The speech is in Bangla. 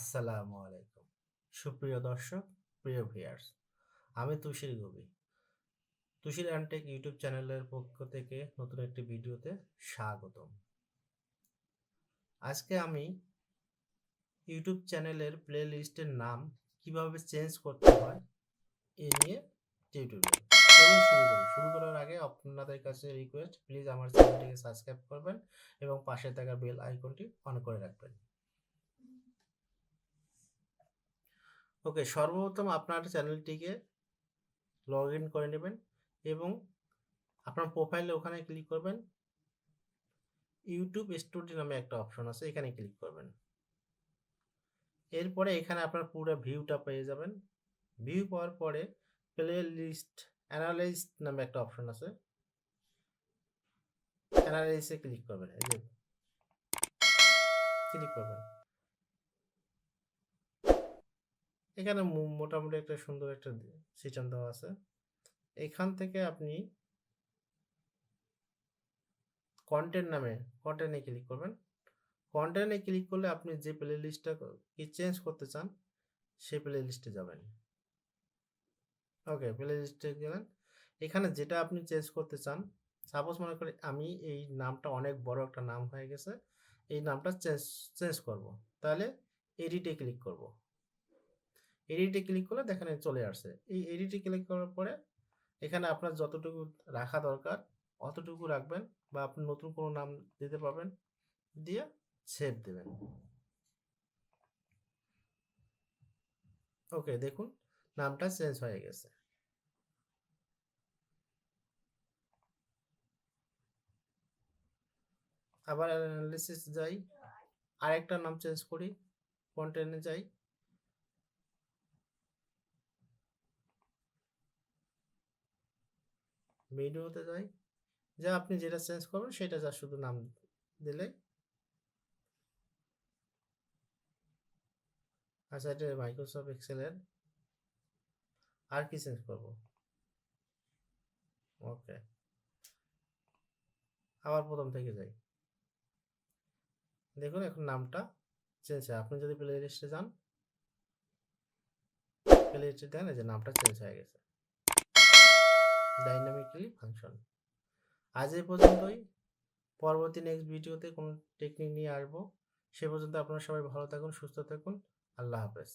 আসসালামু আলাইকুম। সুপ্রিয় দর্শক, প্রিয় ভিয়ার্স আমি তুষির গবি। তুষির অ্যান্টেক ইউটিউব চ্যানেলের পক্ষ থেকে নতুন একটি ভিডিওতে স্বাগতম। আজকে আমি ইউটিউব চ্যানেলের প্লে লিস্টের নাম কীভাবে চেঞ্জ করতে হয় এ নিয়ে টিউটোরিয়াল। শুরু করি। শুরু করার আগে আপনাদের কাছে রিকোয়েস্ট, প্লিজ আমার চ্যানেলটিকে সাবস্ক্রাইব করবেন এবং পাশে থাকা বেল আইকনটি অন করে রাখবেন। ওকে সর্বপ্রথম আপনার চ্যানেলটিকে লগ ইন করে নেবেন এবং আপনার প্রোফাইলে ওখানে ক্লিক করবেন। ইউটিউব স্টুডিও নামে একটা অপশন আছে, এখানে ক্লিক করবেন। এরপরে এখানে আপনার পুরো ভিউটা পেয়ে যাবেন। ভিউ পাওয়ার পরে প্লে লিস্ট অ্যানালাইজ নামে একটা অপশন আছে। অ্যানালাইসে ক্লিক করবেন, এই যে ক্লিক করবেন। এখানে মোটামুটি একটা সুন্দর একটা সিস্টেম দেওয়া আছে। এখান থেকে আপনি কন্টেন্ট নামে কন্টেন্টে ক্লিক করবেন। কন্টেন্টে ক্লিক করলে আপনি যে প্লে লিস্টটা কি চেঞ্জ করতে চান সেই প্লে লিস্টে যাবেন। ওকে প্লে লিস্টে গেলেন। এখানে যেটা আপনি চেঞ্জ করতে চান সাপোজ মনে করি আমি এই নামটা অনেক বড় একটা নাম হয়ে গেছে, এই নামটা চেঞ্জ চেঞ্জ করব। তাহলে এডিটে ক্লিক করব। এডিটে ক্লিক করলে দেখেন চলে আসছে। এই এডিটে ক্লিক করার পরে এখানে আপনার যতটুকু রাখা দরকার, অতটুকু রাখবেন বা আপনি নতুন কোনো নাম দিতে পারবেন, দিয়ে সেভ দেবেন। ওকে দেখুন, নামটা চেঞ্জ হয়ে গেছে। আবার অ্যানালিসিস যাই, আরেকটা নাম চেঞ্জ করি কন্টেন্টে যাই। ভিডিওতে যাই। যা আপনি যেটা চেঞ্জ করবেন সেটা যা শুধু নাম দিলে। আচ্ছা এটা মাইক্রোসফট এক্সেলের আর কি চেঞ্জ করব? ওকে আবার প্রথম থেকে যাই। দেখুন, এখন নামটা চেঞ্জ হয় আপনি যদি প্লে লিস্টে যান প্লে লিস্টে দেন যে নামটা চেঞ্জ হয়ে গেছে। ডাইনামিকলি ফাংশন আজ এই পর্যন্তই। পরবর্তী নেক্সট ভিডিওতে কোন টেকনিক নিয়ে আসব। সে পর্যন্ত আপনারা সবাই ভালো থাকুন, সুস্থ থাকুন। আল্লাহ হাফেজ।